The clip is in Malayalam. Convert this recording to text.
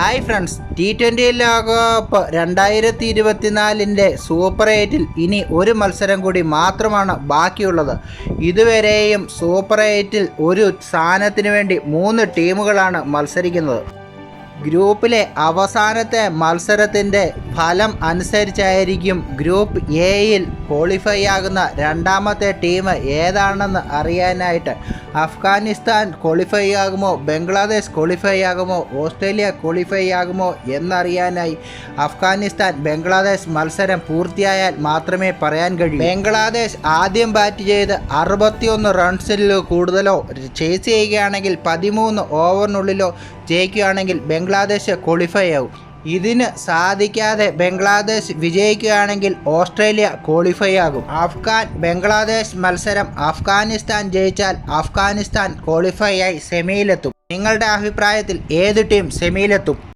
ഹായ് ഫ്രണ്ട്സ് ടി ട്വന്റി ലോകകപ്പ് രണ്ടായിരത്തി ഇരുപത്തിനാലിന്റെ സൂപ്പർ എയ്റ്റിൽ ഇനി ഒരു മത്സരം കൂടി മാത്രമാണ് ബാക്കിയുള്ളത്. ഇതുവരെയും സൂപ്പർ എയ്റ്റിൽ ഒരു സ്ഥാനത്തിന് വേണ്ടി മൂന്ന് ടീമുകളാണ് മത്സരിക്കുന്നത്. ഗ്രൂപ്പിലെ അവസാനത്തെ മത്സരത്തിന്റെ ഫലം അനുസരിച്ചായിരിക്കും ഗ്രൂപ്പ് എയിൽ ക്വാളിഫൈ ആകുന്ന രണ്ടാമത്തെ ടീം ഏതാണെന്ന് അറിയാനായിട്ട് അഫ്ഗാനിസ്ഥാൻ ക്വാളിഫൈ ആകുമോ? ബംഗ്ലാദേശ് ക്വാളിഫൈ ആകുമോ? ഓസ്ട്രേലിയ ക്വാളിഫൈ ആകുമോ? എന്നറിയാനായി അഫ്ഗാനിസ്ഥാൻ ബംഗ്ലാദേശ് മത്സരം പൂർത്തിയായാൽ മാത്രമേ പറയാൻ കഴിയൂ. ബംഗ്ലാദേശ് ആദ്യം ബാറ്റ് ചെയ്ത് അറുപത്തിയൊന്ന് റൺസിൽ കൂടുതലോ ചേസ് ചെയ്യുകയാണെങ്കിൽ പതിമൂന്ന് ഓവറിനുള്ളിലോ ജയിക്കുകയാണെങ്കിൽ ബംഗ്ലാദേശ് ക്വാളിഫൈ ആവും. ഇതിന് സാധിക്കാതെ ബംഗ്ലാദേശ് വിജയിക്കുകയാണെങ്കിൽ ഓസ്ട്രേലിയ ക്വാളിഫൈ ആകും. അഫ്ഗാൻ ബംഗ്ലാദേശ് മത്സരം അഫ്ഗാനിസ്ഥാൻ ജയിച്ചാൽ അഫ്ഗാനിസ്ഥാൻ ക്വാളിഫൈ ആയി സെമിയിലെത്തും നിങ്ങളുടെ അഭിപ്രായത്തിൽ ഏത് ടീം സെമിയിലെത്തും